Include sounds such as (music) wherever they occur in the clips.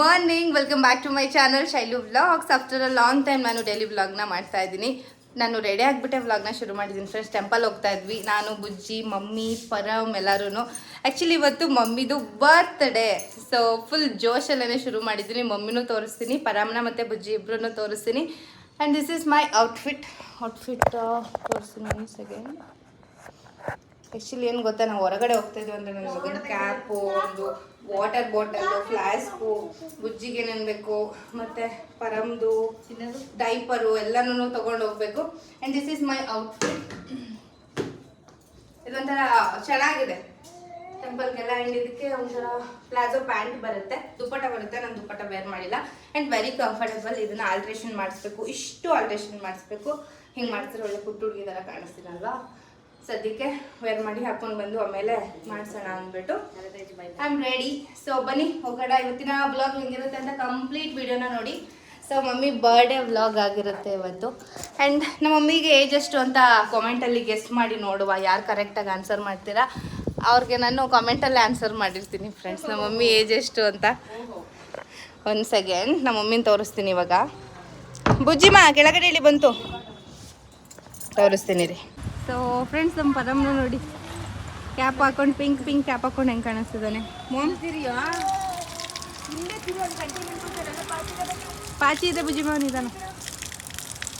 Morning welcome back to my channel Shailu vlogs after a long time ನಾನು daily ವ್ಲಾಗ್ನ ಮಾಡ್ತಾ ಇದ್ದೀನಿ. ನಾನು ರೆಡಿ ಆಗಿಬಿಟ್ಟೆ ವ್ಲಾಗ್ನ ಶುರು ಮಾಡಿದ್ದೀನಿ ಫ್ರೆಂಡ್ಸ್ ಟೆಂಪಲ್ ಹೋಗ್ತಾ ಇದ್ವಿ. ನಾನು, ಬುಜ್ಜಿ, ಮಮ್ಮಿ ಪರಮ್ ಎಲ್ಲರೂ ಆ್ಯಕ್ಚುಲಿ ಇವತ್ತು ಮಮ್ಮಿದು ಬರ್ತ್ಡೇ ಸೊ ಫುಲ್ ಜೋಶಲ್ಲೇ ಶುರು ಮಾಡಿದ್ದೀನಿ. ಮಮ್ಮಿನೂ ತೋರಿಸ್ತೀನಿ, ಪರಮ್ನ ಮತ್ತು ಬುಜ್ಜಿ ಇಬ್ಬರೂ ತೋರಿಸ್ತೀನಿ. And this is my outfit outfit ತೋರಿಸ್ತೀನಿ ಸೆಕೆಂಡ್ ಆ್ಯಕ್ಚುಲಿ ಏನು ಗೊತ್ತಾ? ನಾವು ಹೊರಗಡೆ ಹೋಗ್ತಾ ಇದ್ವಿ ಅಂದರೆ ನನ್ನ ಮಗನ ಕ್ಯಾಪು ಒಂದು ವಾಟರ್ ಬಾಟಲು ಫ್ಲಾಸ್ಕು ಬುಜ್ಜಿಗೆ ಬೇಕು, ಮತ್ತು ಪರಮ್ದು ಡೈಪರು ಎಲ್ಲನೂ ತೊಗೊಂಡು ಹೋಗ್ಬೇಕು. And this is my out ಇದೊಂಥರ ಚೆನ್ನಾಗಿದೆ. ಟೆಂಪಲ್ಗೆಲ್ಲ ಆ್ಯಂಡ್ ಇದಕ್ಕೆ ಒಂಥರ ಪ್ಲಾಜೋ ಪ್ಯಾಂಟ್ ಬರುತ್ತೆ. ದುಪ್ಪಟ ಬರುತ್ತೆ. ನಾನು ದುಪ್ಪಟ ವೇರ್ ಮಾಡಿಲ್ಲ. ಆ್ಯಂಡ್ ವೆರಿ ಕಂಫರ್ಟಬಲ್ ಇದನ್ನು ಆಲ್ಟ್ರೇಷನ್ ಮಾಡಿಸ್ಬೇಕು. ಇಷ್ಟು ಆಲ್ಟ್ರೇಷನ್ ಮಾಡಿಸ್ಬೇಕು. ಹಿಂಗೆ ಮಾಡಿಸಿದ್ರೆ ಒಳ್ಳೆ ಪುಟ್ಟ ಹುಡುಗಿ ಥರ ಸದ್ಯಕ್ಕೆ ವೇರ್ ಮಾಡಿ ಹಾಕೊಂಡು ಬಂದು ಆಮೇಲೆ ಮಾಡಿಸೋಣ ಅಂದ್ಬಿಟ್ಟು ಐ ಆಮ್ ರೆಡಿ ಸೊ ಬನ್ನಿ ಹೋಗೋಣ. ಇವತ್ತಿನ ಬ್ಲಾಗ್ ಹೆಂಗಿರುತ್ತೆ ಅಂತ ಕಂಪ್ಲೀಟ್ ವಿಡಿಯೋನ ನೋಡಿ. ಸೊ ಮಮ್ಮಿ ಬರ್ಡೇ ವ್ಲಾಗ್ ಆಗಿರುತ್ತೆ ಇವತ್ತು. ಆ್ಯಂಡ್ ನಮ್ಮ ಮಮ್ಮಿಗೆ ಏಜ್ ಎಷ್ಟು ಅಂತ ಕಾಮೆಂಟಲ್ಲಿ ಗೆಸ್ಟ್ ಮಾಡಿ ನೋಡುವ. ಯಾರು ಕರೆಕ್ಟಾಗಿ ಆನ್ಸರ್ ಮಾಡ್ತೀರಾ? ಅವ್ರಿಗೆ ನಾನು ಕಾಮೆಂಟಲ್ಲಿ ಆನ್ಸರ್ ಮಾಡಿರ್ತೀನಿ ಫ್ರೆಂಡ್ಸ್ ನಮ್ಮ ಮಮ್ಮಿ ಏಜ್ ಎಷ್ಟು ಅಂತ. ಒಂದು ಸೆಕೆಂಡ್ ನಮ್ಮ ಮಮ್ಮಿನ ತೋರಿಸ್ತೀನಿ ಇವಾಗ. ಬುಜ್ಜಿಮ್ಮ ಕೆಳಗಡೆ ಇಲ್ಲಿ ಬಂತು. ತೋರಿಸ್ತೀನಿ ರೀ. ಸೊ ಫ್ರೆಂಡ್ಸ್ ನಮ್ಮ ಪದಮ್ನು ನೋಡಿ. ಕ್ಯಾಪ್ ಹಾಕೊಂಡು ಪಿಂಕ್ ಪಿಂಕ್ ಕ್ಯಾಪ್ ಹಾಕೊಂಡು ಹೆಂಗೆ ಕಾಣಿಸ್ತಿದ್ದಾನೆ. ಪಾಚಿ ಇದೆ ಬುಜಿ ನಿಧಾನ.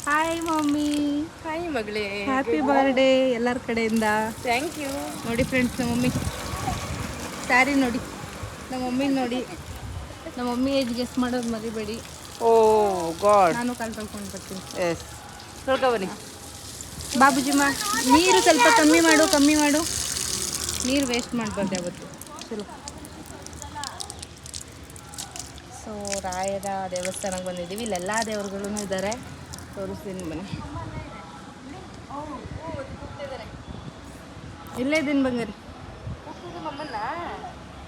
Hi mummy. ಹಾಯ್ ಮಗಳೇ. ಹ್ಯಾಪಿ ಬರ್ಡೇ ಎಲ್ಲರ ಕಡೆಯಿಂದ. ಥ್ಯಾಂಕ್ ಯು ನೋಡಿ ಫ್ರೆಂಡ್ಸ್ ನಮ್ಮ ಮಮ್ಮಿ. ಸ್ಯಾರಿ ನೋಡಿ. ನಮ್ಮ ಮಮ್ಮಿ ನೋಡಿ. ನಮ್ಮ ಮಮ್ಮಿ ಏಜ್ ಗೆಸ್ ಮಾಡೋದು ಮರಿಬೇಡಿ. ಓ ಗಾಡ್ ನಾನು ಕಾಲ್ ತೊಳ್ಕೊಂಡು ಬರ್ತೀನಿ. ಎಸ್ ಬನ್ನಿ. ಬಾಬುಜಿಮ್ಮ ನೀರು ಸ್ವಲ್ಪ ಕಮ್ಮಿ ಮಾಡು ಕಮ್ಮಿ ಮಾಡು. ನೀರು ವೇಸ್ಟ್ ಮಾಡಬಾರ್ದು ಯಾವತ್ತು. ಚಲೋ ಸೊ ರಾಯರ ದೇವಸ್ಥಾನಕ್ಕೆ ಬಂದಿದ್ದೀವಿ. ಇಲ್ಲೆಲ್ಲ ದೇವ್ರುಗಳೂ ಇದ್ದಾರೆ. ತೋರಿಸ್ತೀನಿ ಬನ್ನಿ. ಇಲ್ಲೇ ಇದ್ದೀನಿ ಬಂಗಾರಿ. ಅಮ್ಮ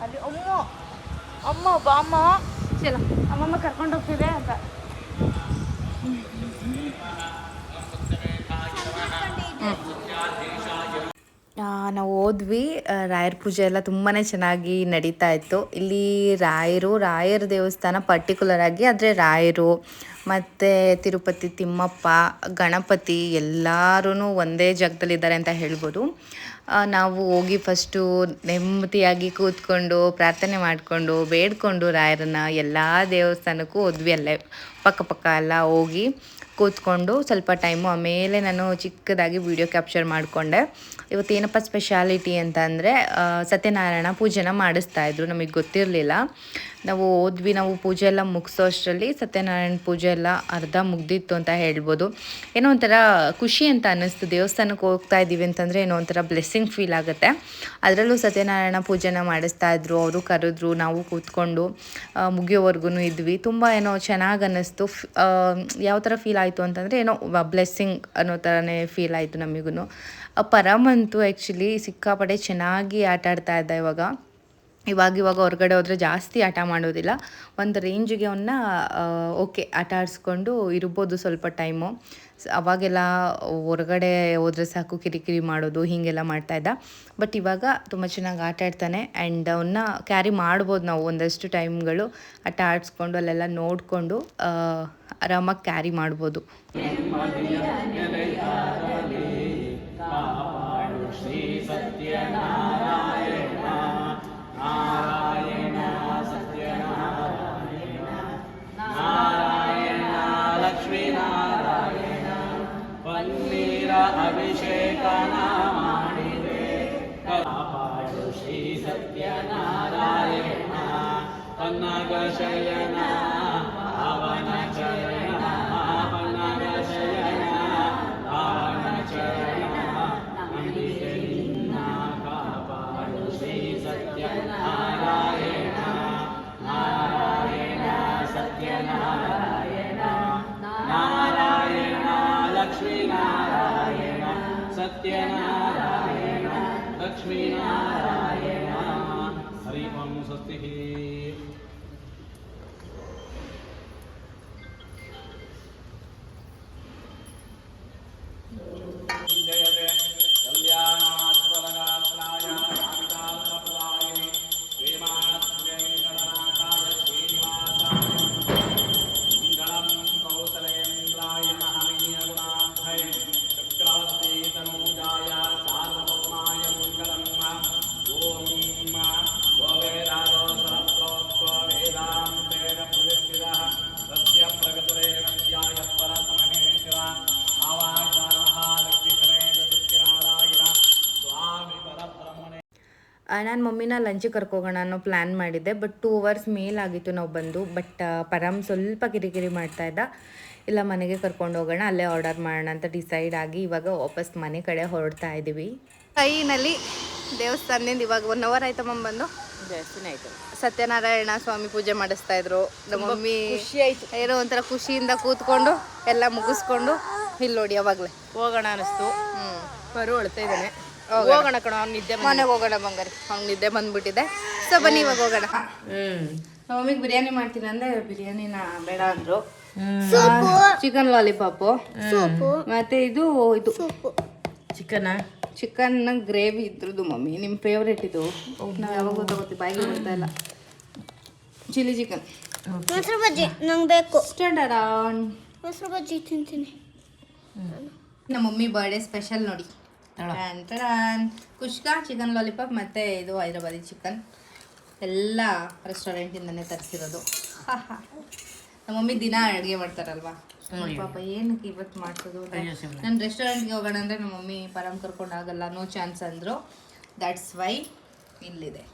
ಅಲ್ಲಿ ಅಮ್ಮ ಅಮ್ಮ, ಬಾಮ್ಮ. ಚಲೋ ಅಮ್ಮಮ್ಮ ಕರ್ಕೊಂಡು ಹೋಗ್ತಿದೆ ಅಂತ. ನಾವು ಹೋದ್ವಿ. ರಾಯರ ಪೂಜೆ ಎಲ್ಲ ತುಂಬಾ ಚೆನ್ನಾಗಿ ನಡೀತಾ ಇತ್ತು. ಇಲ್ಲಿ ರಾಯರು, ರಾಯರ ದೇವಸ್ಥಾನ ಪರ್ಟಿಕ್ಯುಲರ್ ಆಗಿ ಆದರೆ ರಾಯರು, ಮತ್ತು ತಿರುಪತಿ ತಿಮ್ಮಪ್ಪ, ಗಣಪತಿ ಎಲ್ಲರೂ ಒಂದೇ ಜಾಗದಲ್ಲಿದ್ದಾರೆ ಅಂತ ಹೇಳ್ಬೋದು. ನಾವು ಹೋಗಿ ಫಸ್ಟು ನೆಮ್ಮದಿಯಾಗಿ ಕೂತ್ಕೊಂಡು, ಪ್ರಾರ್ಥನೆ ಮಾಡಿಕೊಂಡು, ಬೇಡ್ಕೊಂಡು ರಾಯರನ್ನ ಎಲ್ಲ ದೇವಸ್ಥಾನಕ್ಕೂ ಹೋದ್ವಿ ಅಲ್ಲೇ. ಪಕ್ಕಪಕ್ಕ ಪಕ್ಕ ಎಲ್ಲ ಹೋಗಿ. ಕೂತ್ಕೊಂಡು ಸ್ವಲ್ಪ ಟೈಮು ಆಮೇಲೆ ನಾನು ಚಿಕ್ಕದಾಗಿ ವಿಡಿಯೋ ಕ್ಯಾಪ್ಚರ್ ಮಾಡಿಕೊಂಡೆ. ಇವತ್ತೇನಪ್ಪ ಸ್ಪೆಷಾಲಿಟಿ ಅಂತ ಅಂದರೆ ಸತ್ಯನಾರಾಯಣ ಪೂಜೆನ ಮಾಡಿಸ್ತಾಯಿದ್ರು ನಮಗೆ ಗೊತ್ತಿರಲಿಲ್ಲ. ನಾವು ಹೋದ್ವಿ ನಾವು ಪೂಜೆ ಎಲ್ಲ ಮುಗಿಸೋ ಅಷ್ಟರಲ್ಲಿ ಸತ್ಯನಾರಾಯಣ ಪೂಜೆ ಎಲ್ಲ ಅರ್ಧ ಮುಗ್ದಿತ್ತು ಅಂತ ಹೇಳ್ಬೋದು. ಏನೋ ಒಂಥರ ಖುಷಿ ಅಂತ ಅನ್ನಿಸ್ತು. ದೇವಸ್ಥಾನಕ್ಕೆ ಹೋಗ್ತಾ ಇದ್ದೀವಿ ಅಂತಂದರೆ ಏನೋ ಒಂಥರ ಬ್ಲೆಸ್ಸಿಂಗ್ ಫೀಲ್ ಆಗುತ್ತೆ. ಅದರಲ್ಲೂ ಸತ್ಯನಾರಾಯಣ ಪೂಜೆನ ಮಾಡಿಸ್ತಾ ಇದ್ರು, ಅವರು ಕರೆದ್ರು, ನಾವು ಕೂತ್ಕೊಂಡು ಮುಗಿಯೋವರೆಗೂ ಇದ್ವಿ. ತುಂಬ ಏನೋ ಚೆನ್ನಾಗಿ ಅನ್ನಿಸ್ತು. ಯಾವ ಥರ ಫೀಲ್ ಆಯಿತು ಅಂತಂದರೆ ಏನೋ ಬ್ಲೆಸ್ಸಿಂಗ್ ಅನ್ನೋ ಥರನೇ ಫೀಲ್ ಆಯಿತು ನಮಗೂ ಪರಮ್ ಅಂತೂ ಆ್ಯಕ್ಚುಲಿ ಸಿಕ್ಕಾಪಟ್ಟೆ ಚೆನ್ನಾಗಿ ಆಟ ಆಡ್ತಾ ಇದ್ದ ಇವಾಗ. ಇವಾಗ ಇವಾಗ ಹೊರಗಡೆ ಹೋದರೆ ಜಾಸ್ತಿ ಆಟ ಮಾಡೋದಿಲ್ಲ. ಒಂದು ರೇಂಜಿಗೆ ಅವನ್ನ ಓಕೆ ಆಟ ಆಡಿಸ್ಕೊಂಡು ಇರ್ಬೋದು ಸ್ವಲ್ಪ ಟೈಮು ಅವಾಗೆಲ್ಲ ಹೊರಗಡೆ ಹೋದರೆ ಸಾಕು, ಕಿರಿಕಿರಿ ಮಾಡೋದು, ಹೀಗೆಲ್ಲ ಮಾಡ್ತಾಯಿದ್ದ ಬಟ್ ಇವಾಗ ತುಂಬ ಚೆನ್ನಾಗಿ ಆಟ ಆಡ್ತಾನೆ ಆ್ಯಂಡ್ ಅವನ್ನ ಕ್ಯಾರಿ ಮಾಡ್ಬೋದು ನಾವು ಒಂದಷ್ಟು ಟೈಮ್ಗಳು ಆಟ ಆಡಿಸ್ಕೊಂಡು ಅಲ್ಲೆಲ್ಲ ನೋಡಿಕೊಂಡು ಆರಾಮಾಗಿ ಕ್ಯಾರಿ ಮಾಡ್ಬೋದು. ಓಂ ನಾನು ಮಮ್ಮಿನ ಲಂಚಿಗೆ ಕರ್ಕೋಗೋಣ ಅನ್ನೋ ಪ್ಲ್ಯಾನ್ ಮಾಡಿದ್ದೆ ಬಟ್ ಟೂ ಅವರ್ಸ್ ಮೇಲಾಗಿತ್ತು ನಾವು ಬಂದು ಬಟ್ ಪರಮ್ ಸ್ವಲ್ಪ ಕಿರಿಕಿರಿ ಮಾಡ್ತಾ ಇದ್ದ. ಇಲ್ಲ ಮನೆಗೆ ಕರ್ಕೊಂಡು ಹೋಗೋಣ ಅಲ್ಲೇ ಆರ್ಡರ್ ಮಾಡೋಣ ಅಂತ ಡಿಸೈಡ್ ಆಗಿ ಇವಾಗ ವಾಪಸ್ ಮನೆ ಕಡೆ ಹೊರಡ್ತಾ ಇದ್ದೀವಿ ಕೈನಲ್ಲಿ ದೇವಸ್ಥಾನದಿಂದ ಇವಾಗ ಒನ್ ಅವರ್ ಆಯ್ತಮ್ಮ ಬಂದು. ಜಾಸ್ತಿನೇ ಆಯ್ತು. ಸತ್ಯನಾರಾಯಣ ಸ್ವಾಮಿ ಪೂಜೆ ಮಾಡಿಸ್ತಾ ಇದ್ರು. ನಮ್ಮ ಮಮ್ಮಿ ಖುಷಿ ಆಯ್ತು. ಏನೋ ಒಂಥರ ಖುಷಿಯಿಂದ ಕೂತ್ಕೊಂಡು ಎಲ್ಲ ಮುಗಿಸ್ಕೊಂಡು ಇಲ್ಲಿ ನೋಡಿ ಅವಾಗಲೇ ಹೋಗೋಣ ಅನಿಸ್ತು. ಹ್ಞೂ ಬರು ಹೊಳ್ತಾ ಇದ್ದಾನೆ. ಹೋಗೋಣ. ಕಣ ಅವ್ನು ನಿದ್ದೆ ಮನೆಗೆ ಹೋಗೋಣ ಬಂಗಾರಿ. ಅವ್ನು ನಿದ್ದೆ ಬಂದ್ಬಿಟ್ಟಿದೆ. ಸೊ ಬನ್ನಿ ಇವಾಗ ಹೋಗೋಣ. ಹ್ಮ್. ಮಮ್ಮಿಗೆ ಬಿರಿಯಾನಿ ಮಾಡ್ತೀನಿ ಅಂದ್ರೆ ಬಿರಿಯಾನಿನ ಬೇಡ ಅಂದ್ರು. Chicken lollipop. ಮತ್ತೆ ಇದು ಇದು ಚಿಕನ್? ಚಿಕನ್ ಗ್ರೇವಿ ಇದ್ರದ್ದು ಮಮ್ಮಿ ನಿಮ್ಮ ಫೇವ್ರೇಟ್ ಇದು. ನಾವು ಯಾವಾಗ ತಗೋತೀವಿ ಬಾಯಿಗೆ ಬರ್ತಾ ಇಲ್ಲ. Chilli chicken. ಮೊಸರು ಬಜ್ಜಿ ನಂಗೆ ಬೇಕು. ಸ್ಟ್ಯಾಂಡರ್ಡ್ ಮೊಸರು ಬಜ್ಜಿ ತಿಂತೀನಿ. ನಮ್ಮ ಮಮ್ಮಿ ಬರ್ಡೇ ಸ್ಪೆಷಲ್ ನೋಡಿ. ಕುಷ್ಕಾ ಚಿಕನ್ ಲಾಲಿಪಾಪ್ ಮತ್ತೆ ಇದು ಹೈದ್ರಾಬಾದಿ ಚಿಕನ್ ಎಲ್ಲ ರೆಸ್ಟೋರೆಂಟಿಂದನೇ ತರಿಸಿರೋದು. ನಮ್ಮ ಮಮ್ಮಿ ದಿನ ಅಡುಗೆ ಮಾಡ್ತಾರಲ್ವಾ? ಪಾಪ ಏನಕ್ಕೆ ಇವತ್ತು ಮಾಡ್ಸೋದು ನಾನು ರೆಸ್ಟೋರೆಂಟ್ಗೆ ಹೋಗೋಣ ಅಂದರೆ ನಮ್ಮ ಮಮ್ಮಿ ಪರಂ ಕರ್ಕೊಂಡು ಆಗಲ್ಲ ನೋ ಚಾನ್ಸ್ ಅಂದರು. ದ್ಯಾಟ್ಸ್ ವೈ ಇಲ್ಲಿದೆ.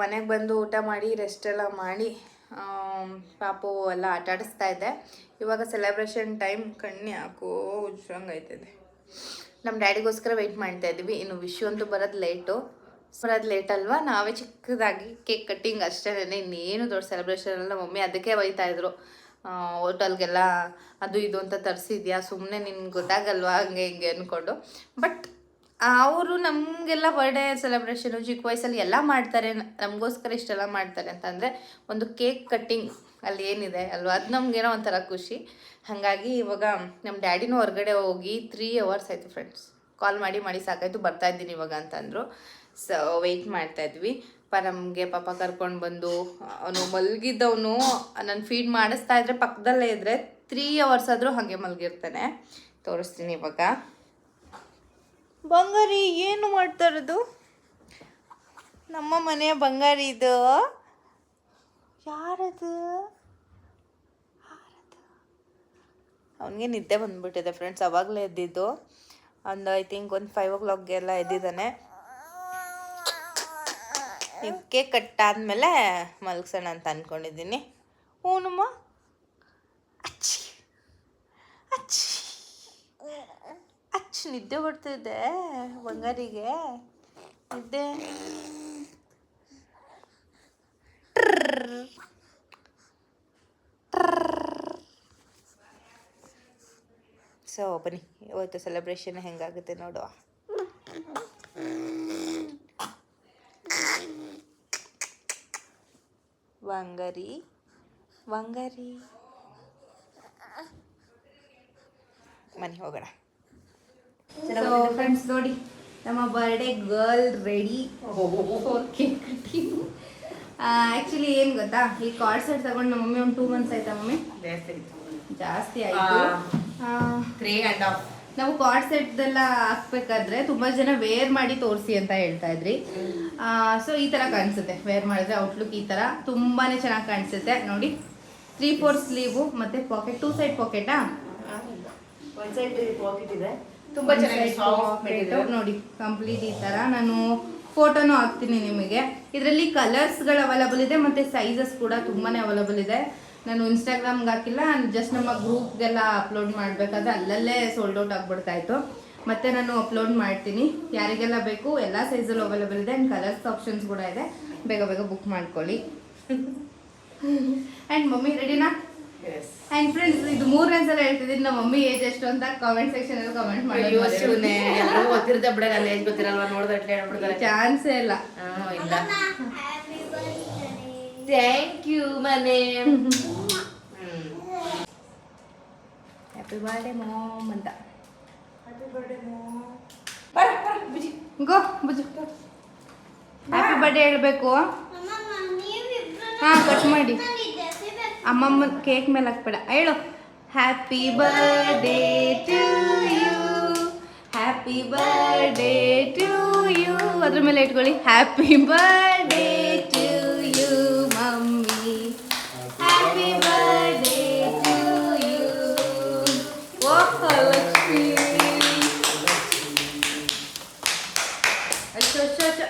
ಮನೆಗೆ ಬಂದು ಊಟ ಮಾಡಿ ರೆಸ್ಟ್ ಎಲ್ಲ ಮಾಡಿ ಪಾಪು ಎಲ್ಲ ಆಟಾಡಿಸ್ತಾ ಇದ್ದೆ. ಇವಾಗ ಸೆಲೆಬ್ರೇಷನ್ ಟೈಮ್ ಕಣ್ಣಿ ಹಾಕೋ ಉಜ್ರಂಗಾಯ್ತದೆ ನಮ್ಮ ಡ್ಯಾಡಿಗೋಸ್ಕರ ವೆಯ್ಟ್ ಮಾಡ್ತಾ ಇದ್ದೀವಿ. ಇನ್ನು ವಿಶು ಅಂತೂ ಬರೋದು ಲೇಟು ಬರೋದು ಲೇಟ್ ಅಲ್ವಾ? ನಾವೇ ಚಿಕ್ಕದಾಗಿ ಕೇಕ್ ಕಟ್ಟಿಂಗ್ ಅಷ್ಟೇ ಇನ್ನೇನು ದೊಡ್ಡ ಸೆಲೆಬ್ರೇಷನ್ ಅಲ್ಲ. ಮಮ್ಮಿ ಅದಕ್ಕೆ ಬೈತಾ ಇದ್ರು. ಹೋಟೆಲ್ಗೆಲ್ಲ ಅದು ಇದು ಅಂತ ತರಿಸಿದ್ಯಾ? ಸುಮ್ಮನೆ ನಿನ್ಗೆ ಗೊತ್ತಾಗಲ್ವಾ? ಹಂಗೆ ಹಿಂಗೆ ಅಂದ್ಕೊಂಡು ಬಟ್ ಅವರು ನಮಗೆಲ್ಲ ಬರ್ಡೇ ಸೆಲೆಬ್ರೇಷನು ಚಿಕ್ಕ ವಯಸ್ಸಲ್ಲಿ ಎಲ್ಲ ಮಾಡ್ತಾರೆ. ನಮಗೋಸ್ಕರ ಇಷ್ಟೆಲ್ಲ ಮಾಡ್ತಾರೆ ಅಂತಂದರೆ ಒಂದು ಕೇಕ್ ಕಟ್ಟಿಂಗ್ ಅಲ್ಲಿ ಏನಿದೆ ಅಲ್ವಾ? ಅದು ನಮಗೇನೋ ಒಂಥರ ಖುಷಿ. ಹಾಗಾಗಿ ಇವಾಗ ನಮ್ಮ ಡ್ಯಾಡಿನೂ ಹೊರಗಡೆ ಹೋಗಿ ತ್ರೀ ಅವರ್ಸ್ ಆಯಿತು ಫ್ರೆಂಡ್ಸ್ ಕಾಲ್ ಮಾಡಿ ಮಾಡಿ ಸಾಕಾಯಿತು, ಬರ್ತಾ ಇದ್ದೀನಿ ಇವಾಗ ಅಂತಂದರು. ಸೊ ವೆಯ್ಟ್ ಮಾಡ್ತಾ ಇದ್ವಿ. ಪರಮ್ಗೆ ಪಾಪ ಕರ್ಕೊಂಡು ಬಂದು, ಅವನು ಮಲಗಿದ್ದವನು, ನಾನು ಫೀಡ್ ಮಾಡಿಸ್ತಾ ಇದ್ರೆ ಪಕ್ಕದಲ್ಲೇ ಇದ್ದರೆ ತ್ರೀ ಅವರ್ಸ್ ಆದರೂ ಹಾಗೆ ಮಲಗಿರ್ತಾನೆ. ತೋರಿಸ್ತೀನಿ ಇವಾಗ. ಬಂಗಾರಿ ಏನು ಮಾಡ್ತಾರದು ನಮ್ಮ ಮನೆಯ ಬಂಗಾರಿ ಇದು. ಯಾರದು? ಅವನಿಗೆ ನಿದ್ದೆ ಬಂದ್ಬಿಟ್ಟಿದೆ ಫ್ರೆಂಡ್ಸ್ ಅವಾಗಲೇ ಎದ್ದಿದ್ದು. ಒಂದು ಐ ಥಿಂಕ್ ಒಂದು ಫೈವ್ ಓ ಕ್ಲಾಕ್ಗೆಲ್ಲ ಎದ್ದಿದ್ದಾನೆ. ನೀವು ಕೇಕ್ ಆದಮೇಲೆ ಮಲಗ್ಸೋಣ ಅಂತ ಅಂದ್ಕೊಂಡಿದ್ದೀನಿ ಹ್ಞೂನಮ್ಮ ಅಚ್ಚಿ. ಅಚ್ಚಿ. ನಿದ್ದೆ ಬರ್ತಿದೆ ಬಂಗಾರಿಗೆ. ನಿದ್ದೆ. ಸೊ ಬನ್ನಿ ಇವತ್ತು ಸೆಲೆಬ್ರೇಷನ್ ಹೆಂಗಾಗುತ್ತೆ ನೋಡುವ. ವಂಗರಿ ವಂಗರಿ. ಮನೆ ಹೋಗೋಣ. ಫ್ರೆಂಡ್ಸ್ ನೋಡಿ ನಮ್ಮ birthday girl ready cake cutting actually ಏನು ಗೊತ್ತಾ? ಈ ಕಾರ್ಡ್ ಸೆಟ್ ತಗೊಂಡು ನಮ್ಮ ಮಮ್ಮಿ ಒಂದು ಟೂ ಮಂತ್ಸ್ ಆಯ್ತಾ ಮಮ್ಮಿ? ಜಾಸ್ತಿ ಆಯಿತು. ತ್ರೀ ಆ್ಯಂಡ್ ಹಾಫ್ ನಾವು ಕಾರ್ಡ್ ಸೆಟ್ದೆಲ್ಲ ಹಾಕ್ಬೇಕಾದ್ರೆ ತುಂಬಾ ಜನ ವೇರ್ ಮಾಡಿ ತೋರಿಸಿ ಅಂತ ಹೇಳ್ತಾ ಇದ್ರಿ. ಸೊ ಈ ಥರ ಕಾಣಿಸುತ್ತೆ. ವೇರ್ ಮಾಡಿದ್ರೆ ಔಟ್ಲುಕ್ ಈ ಥರ ತುಂಬಾನೇ ಚೆನ್ನಾಗಿ ಕಾಣಿಸುತ್ತೆ. ನೋಡಿ ತ್ರೀ ಫೋರ್ ಸ್ಲೀವು ಮತ್ತೆ ಪಾಕೆಟ್ ಟೂ ಸೈಡ್ ಪಾಕೆಟಾ ಒಂದು ಸೈಡ್ ಪಾಕೆಟ್ ಇದೆ. ತುಂಬಾ ಚೆನ್ನಾಗಿ ಸಾಫ್ಟ್ ಮೆಟೀರಿಯಲ್ ನೋಡಿ ಕಂಪ್ಲೀಟ್ ಈ ತರ. ನಾನು ಫೋಟೋನು ಹಾಕ್ತೀನಿ ನಿಮಗೆ. ಇದರಲ್ಲಿ ಕಲರ್ಸ್ಗಳು ಅವೈಲಬಲ್ ಇದೆ ಮತ್ತೆ ಸೈಜಸ್ ಕೂಡ ತುಂಬಾನೇ ಅವೈಲಬಲ್ ಇದೆ. ನಾನು ಇನ್ಸ್ಟಾಗ್ರಾಮ್ಗೆ ಹಾಕಿಲ್ಲ ಜಸ್ಟ್ ನಮ್ಮ ಗ್ರೂಪ್ಗೆಲ್ಲ ಅಪ್ಲೋಡ್ ಮಾಡಬೇಕಾದ್ರೆ ಅಲ್ಲಲ್ಲೇ ಸೋಲ್ಡ್ ಔಟ್ ಆಗ್ಬಿಡ್ತಾ ಇತ್ತು. ಮತ್ತೆ ನಾನು ಅಪ್ಲೋಡ್ ಮಾಡ್ತೀನಿ. ಯಾರಿಗೆಲ್ಲ ಬೇಕು ಎಲ್ಲ ಸೈಜಲ್ಲೂ ಅವೈಲಬಲ್ ಇದೆ. ಆ್ಯಂಡ್ ಕಲರ್ಸ್ ಆಪ್ಷನ್ಸ್ ಕೂಡ ಇದೆ. ಬೇಗ ಬೇಗ ಬುಕ್ ಮಾಡ್ಕೊಳ್ಳಿ. (laughs) ಆ್ಯಂಡ್ ಮಮ್ಮಿ ರೆಡಿನಾ ಆ್ಯಂಡ್ ಫ್ರೆಂಡ್ಸ್ ಇದು ಮೂರನೇ ಸಲ ಹೇಳ್ತಿದ್ದೀನಿ. ನಮ್ಮ ಮಮ್ಮಿ ಏಜ್ ಎಷ್ಟು ಅಂತ ಕಾಮೆಂಟ್ ಸೆಕ್ಷನ್ ಅಲ್ಲಿ ಕಾಮೆಂಟ್ ಮಾಡಿ ಎಲ್ಲರೂ ಗೊತ್ತಿರುತ್ತೆ ಬಿಡ ಅಲ್ಲಿ ಏಜ್ ಗೊತ್ತಿರಲ್ವಾ? ನೋಡ್ದಟ್ಲೆ ಹೇಳ್ಬಿಡ್ತಾರೆ. ಚಾನ್ಸೇ ಇಲ್ಲ. ಇಲ್ಲ. ಹ್ಯಾಪಿ ಥ್ಯಾಂಕ್ ಯು ಮನೆ ಹ್ಯಾಪಿ ಬರ್ಡೇ ಮಾಮ್ ಅಂತ. ಗೋ ಬುಜು. ಹ್ಯಾಪಿ ಬರ್ಡೇ ಹೇಳ್ಬೇಕು. ಹಾ ಕಟ್ ಮಾಡಿ. अम्म केक मेल हाकबेड़ hello happy birthday to you happy birthday to you other मेले इटकोली happy birthday to you mummy happy birthday to you ओहो लक्ष्मी अच्छा अच्छा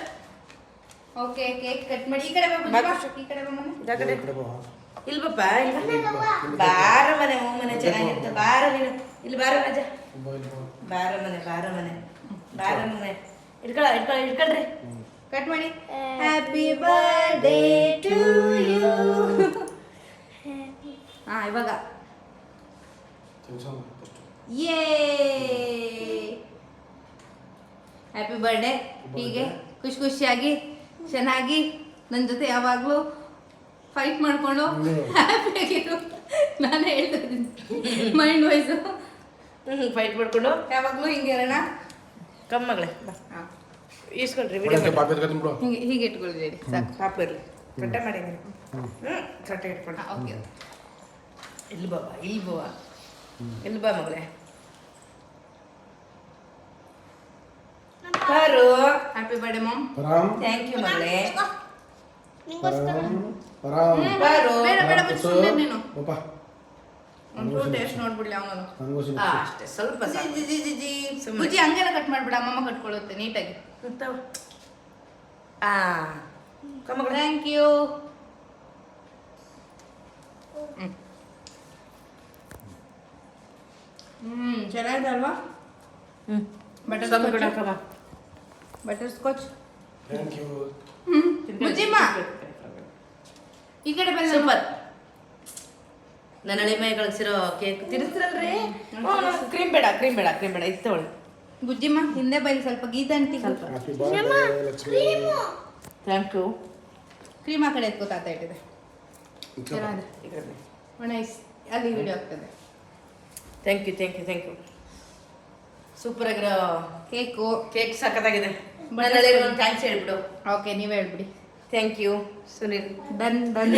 ओके केक कट मड़ी कड़े बाबू जी कड़े बाबू मम्मी जा कड़े ಇಲ್ಲಿ ಬಪ್ಪ ಇಲ್ಲಿ ಬಾರ ಮನೆ ಹ್ಞೂ ಮನೆ ಚೆನ್ನಾಗಿರುತ್ತೆ. ಬಾರ ನೀನು. ಇಲ್ಲಿ ಬಾರ ರಾಜ. ಬಾರ ಮನೆ ಬಾರ ಮನೆ. ಬಾರ ಮನೆ. ಇಟ್ಕೊಳ ಇಟ್ಕೊಳ, ಇಟ್ಕೊಳ್ರಿ. ಕಟ್ ಮಾಡಿ. ಹ್ಯಾಪಿ ಬರ್ಡೇ ಟು ಯು ಹಾ, ಇವಾಗ. ಯೇ ಹ್ಯಾಪಿ ಬರ್ಡೇ ಹೀಗೆ ಖುಷಿ ಖುಷಿಯಾಗಿ, ಚೆನ್ನಾಗಿ ನನ್ನ ಜೊತೆ ಯಾವಾಗಲೂ ಫೈಟ್ ಮಾಡಿಕೊಂಡು ಹ್ಯಾಪಿಯಾಗಿರು ನಾನು ಹೇಳ್ತಾ ಇದ್ದೀನಿ. ಮೈಂಡ್ ವೈಸು ಹ್ಞೂ ಫೈಟ್ ಮಾಡ್ಕೊಂಡು. ಯಾವಾಗಲೂ ಹಿಂಗೆ ಇರೋಣ? ಕಮ್ಮ ಮಗಳೇ ಬಾ. ಹಾಂ. ಈಸ್ಕೊಳ್ರಿ ವಿಡಿಯೋ ಹಿಂಗೆ ಹೀಗೆ ಇಟ್ಕೊಳ್ಬೇಡಿ ಸಾಕು. ಪಾಪ ಇರಲಿ. ಕಟ್ಟೆ ಮಾಡಿ ಹ್ಞೂ ಕಟ್ಟೆ ಇಟ್ಕೊಂಡು ಓಕೆ ಇಲ್ಲಿ ಬಾಬಾ ಬಾ, ಇಲ್ಲಿ ಬಾ. ಇಲ್ಲಿ ಬಾ ಮಗಳೇ. Happy birthday mom thank you ಮಗಳೇ. ಟೇಸ್ಟ್ ನೋಡ್ಬಿಡ್ಲಿ ಅವನು ನನಗೂ ಆ, ಅಷ್ಟೇ ಸ್ವಲ್ಪ ಸಾಕು. ಜಿ ಜಿ ಜಿ ಜಿ. ಸುಮ್ನೆ. ಬುಜ್ಜಿ ಹಂಗೆಲ್ಲ ಕಟ್ ಮಾಡ್ಬಿಡ. ಅಮ್ಮಮ್ಮ ಕಟ್ಕೊಳ್ಳುತ್ತೆ ನೀಟಾಗಿ. ಇಂಥವು. ಆ. ಕಮ್ಮಗಳು ಥ್ಯಾಂಕ್ ಯು ಹ್ಮ್. ಚೆನ್ನಾಗಿದೆ ಅಲ್ವಾ? ಹ್ಞೂ ಬಟರ್ ಸ್ವಲ್ಪ ಕೂಡ ಕಮ್ಮ ಬಟರ್ ಸ್ಕಾಚ್ ಥ್ಯಾಂಕ್ ಯು ಬುಜ್ಜಿಮ್ಮ ಈ ಕಡೆ ಬಂದ ಸೂಪರ್. ನನ್ನ ಮೈ ಕಳಿಸಿರೋ ಕೇಕ್ ತಿನ್ನಿಸ್ತಿರಲ್ರಿ? ಕ್ರೀಮ್ ಬೇಡ ಕ್ರೀಮ್ ಬೇಡ ಕ್ರೀಮ್ ಬೇಡ. ಇತ್ತು ಅವಳು ಬುಜ್ಜಿಮ್ಮ ಹಿಂದೆ ಬೈಲಿ ಸ್ವಲ್ಪ ಗೀತಂಟಿ ಸ್ವಲ್ಪ. Happy birthday thank you cream. ಆ ಕಡೆ ಎತ್ಕೋತಾ ಇಟ್ಟಿದೆ. ಒಣ ಅಲ್ಲಿ ವಿಡಿಯೋ ಆಗ್ತದೆ. Thank you thank you thank you super ಆಗಿರೋ ಕೇಕು. ಕೇಕ್ ಸಖತ್ತಾಗಿದೆ. ನನ್ನ ಒಂದು ಥ್ಯಾಂಕ್ಸ್ ಹೇಳ್ಬಿಡು. ಓಕೆ ನೀವೇ ಹೇಳ್ಬಿಡಿ. Thank you Sunil. Done done